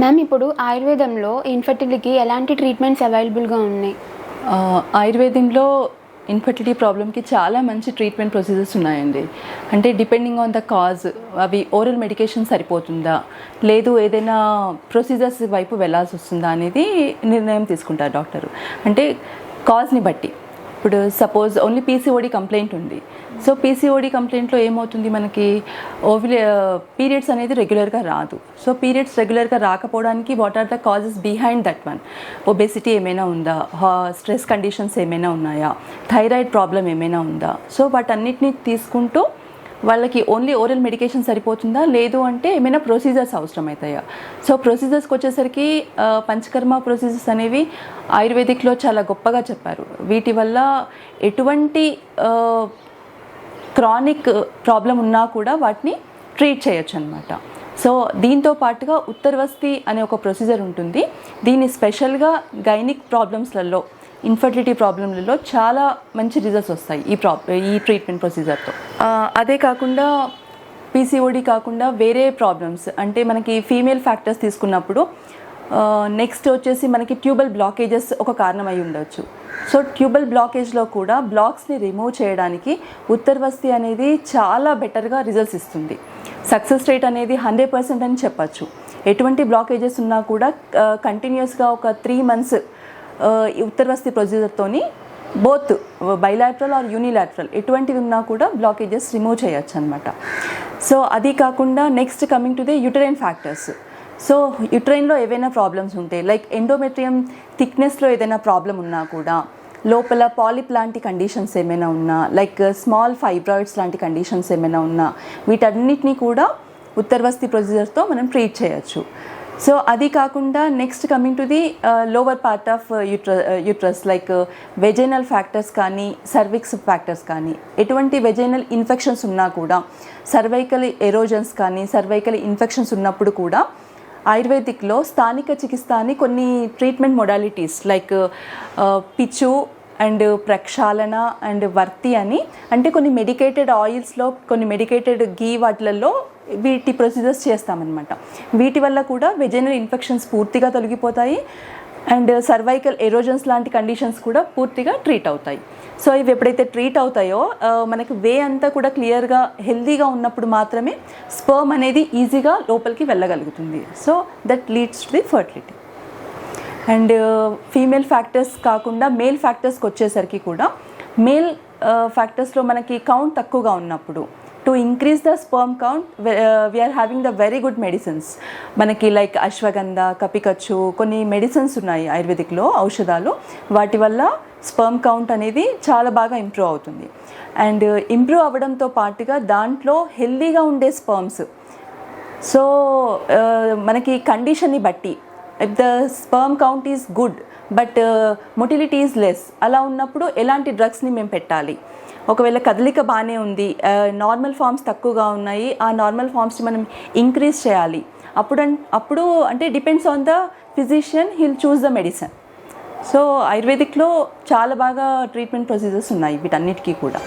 Ma'am ఇప్పుడు ఆయుర్వేదంలో ఇన్ఫర్టిలిటీకి ఎలాంటి ట్రీట్మెంట్స్ అవైలబుల్గా ఉన్నాయి? ఆయుర్వేదంలో ఇన్ఫర్టిలిటీ ప్రాబ్లమ్కి చాలా మంచి ట్రీట్మెంట్ ప్రొసీజర్స్ ఉన్నాయండి. అంటే డిపెండింగ్ ఆన్ ద కాజ్ అవి ఓరల్ మెడికేషన్ సరిపోతుందా? లేదు ఏదైనా ప్రొసీజర్స్ వైపు వెళ్ళాల్సి వస్తుందా అనేది నిర్ణయం తీసుకుంటారు డాక్టర్. అంటే కాజ్ని బట్టి. ఇప్పుడు సపోజ్ ఓన్లీ పీసీఓడి కంప్లైంట్ ఉంది. సో పీసీఓడి కంప్లైంట్లో ఏమవుతుంది మనకి? ఓవిలే పీరియడ్స్ uh, అనేది రెగ్యులర్గా రాదు. సో పీరియడ్స్ రెగ్యులర్గా రాకపోవడానికి what are the causes behind that one obesity ఏమైనా ఉందా? స్ట్రెస్ కండిషన్స్ ఏమైనా ఉన్నాయా? థైరాయిడ్ ప్రాబ్లం ఏమైనా ఉందా? సో వాటన్నిటిని తీసుకుంటూ వాళ్ళకి ఓన్లీ ఓరల్ మెడికేషన్ సరిపోతుందా? లేదు అంటే ఏమైనా ప్రొసీజర్స్ అవసరం అవుతాయా సో ప్రొసీజర్స్కి వచ్చేసరికి పంచకర్మ ప్రొసీజర్స్ అనేవి ఆయుర్వేదిక్లో చాలా గొప్పగా చెప్పారు. వీటి వల్ల ఎటువంటి క్రానిక్ ప్రాబ్లం ఉన్నా కూడా వాటిని ట్రీట్ చేయొచ్చు అనమాట సో దీంతో పాటుగా ఉత్తర్వస్తి అనే ఒక ప్రొసీజర్ ఉంటుంది. దీన్ని స్పెషల్గా గైనిక్ ప్రాబ్లమ్స్లలో ఇన్ఫర్టిలిటీ ప్రాబ్లంలలో చాలా మంచి రిజల్ట్స్ వస్తాయి ఈ ప్రా ఈ ట్రీట్మెంట్ ప్రొసీజర్తో. అదే కాకుండా పీసీఓడి కాకుండా వేరే ప్రాబ్లమ్స్ అంటే మనకి ఫీమేల్ ఫ్యాక్టర్స్ తీసుకున్నప్పుడు నెక్స్ట్ వచ్చేసి మనకి ట్యూబల్ బ్లాకేజెస్ ఒక కారణం అయి ఉండొచ్చు. సో ట్యూబల్ బ్లాకేజ్లో కూడా బ్లాక్స్ని రిమూవ్ చేయడానికి ఉత్తర్వస్తి అనేది చాలా బెటర్గా రిజల్ట్స్ ఇస్తుంది. సక్సెస్ రేట్ అనేది హండ్రెడ్ పర్సెంట్ అని చెప్పచ్చు. ఎటువంటి బ్లాకేజెస్ ఉన్నా కూడా కంటిన్యూస్గా ఒక త్రీ మంత్స్ ఉత్తర్వస్తి ప్రొసీజర్తోని బోత్ బైలాటరల్ ఆర్ యూనిలాట్రల్ ఎటువంటిది ఉన్నా కూడా బ్లాకేజెస్ రిమూవ్ చేయొచ్చు అనమాట సో అది కాకుండా next coming to the uterine factors so యుట్రైన్లో ఏవైనా ప్రాబ్లమ్స్ ఉంటాయి లైక్ ఎండోమెట్రియం థిక్నెస్లో ఏదైనా ప్రాబ్లం ఉన్నా కూడా లోపల పాలిప్ లాంటి కండిషన్స్ ఏమైనా ఉన్నా లైక్ స్మాల్ ఫైబ్రాయిడ్స్ లాంటి కండిషన్స్ ఏమైనా ఉన్నా వీటన్నిటిని కూడా ఉత్తర్వస్తి ప్రొసీజర్తో మనం ట్రీట్ చేయొచ్చు. సో అది కాకుండా next coming to the lower part of యూట్ర uterus like vaginal factors కానీ సర్విక్స్ ఫ్యాక్టర్స్ కానీ ఎటువంటి వెజైనల్ ఇన్ఫెక్షన్స్ ఉన్నా కూడా సర్వైకల్ ఎరోజన్స్ కానీ సర్వైకల్ ఇన్ఫెక్షన్స్ ఉన్నప్పుడు కూడా ఆయుర్వేదిక్లో స్థానిక చికిత్స అని కొన్ని ట్రీట్మెంట్ మొడాలిటీస్ లైక్ పిచ్చు అండ్ ప్రక్షాళన అండ్ వర్తి అని అంటే కొన్ని మెడికేటెడ్ ఆయిల్స్లో కొన్ని మెడికేటెడ్ గీ వాటిలలో వీటి ప్రొసీజర్స్ చేస్తామన్నమాట. వీటి వల్ల కూడా వెజైనల్ ఇన్ఫెక్షన్స్ పూర్తిగా తొలగిపోతాయి. అండ్ సర్వైకల్ ఎరోజన్స్ లాంటి కండిషన్స్ కూడా పూర్తిగా ట్రీట్ అవుతాయి. సో ఇవి ఎప్పుడైతే ట్రీట్ అవుతాయో మనకి వే అంతా కూడా క్లియర్గా హెల్దీగా ఉన్నప్పుడు మాత్రమే స్పర్మ్ అనేది ఈజీగా లోపలికి వెళ్ళగలుగుతుంది. So that leads to the fertility and female factors కాకుండా మేల్ ఫ్యాక్టర్స్కి వచ్చేసరికి కూడా మేల్ ఫ్యాక్టర్స్లో మనకి కౌంట్ తక్కువగా ఉన్నప్పుడు to increase the sperm count we are having the very good medicines మనకి లైక్ అశ్వగంధ కపికచ్చు కొన్ని మెడిసిన్స్ ఉన్నాయి ఆయుర్వేదిక్లో ఔషధాలు. వాటి వల్ల స్పర్మ్ కౌంట్ అనేది చాలా బాగా ఇంప్రూవ్ అవుతుంది. అండ్ ఇంప్రూవ్ uh, అవ్వడంతో పాటుగా దాంట్లో హెల్దీగా ఉండే స్పర్మ్స్ సో uh, మనకి కండిషన్ని బట్టి if the sperm count is good but motility is less అలా ఉన్నప్పుడు ఎలాంటి డ్రగ్స్ని మేము పెట్టాలి? ఒకవేళ కదలిక బాగానే ఉంది నార్మల్ ఫామ్స్ తక్కువగా ఉన్నాయి ఆ నార్మల్ ఫామ్స్ని మనం ఇంక్రీజ్ చేయాలి. అప్పుడు అప్పుడు అంటే depends on the physician will choose the medicine so ఆయుర్వేదిక్లో చాలా బాగా ట్రీట్మెంట్ ప్రొసీజర్స్ ఉన్నాయి వీటన్నిటికీ కూడా.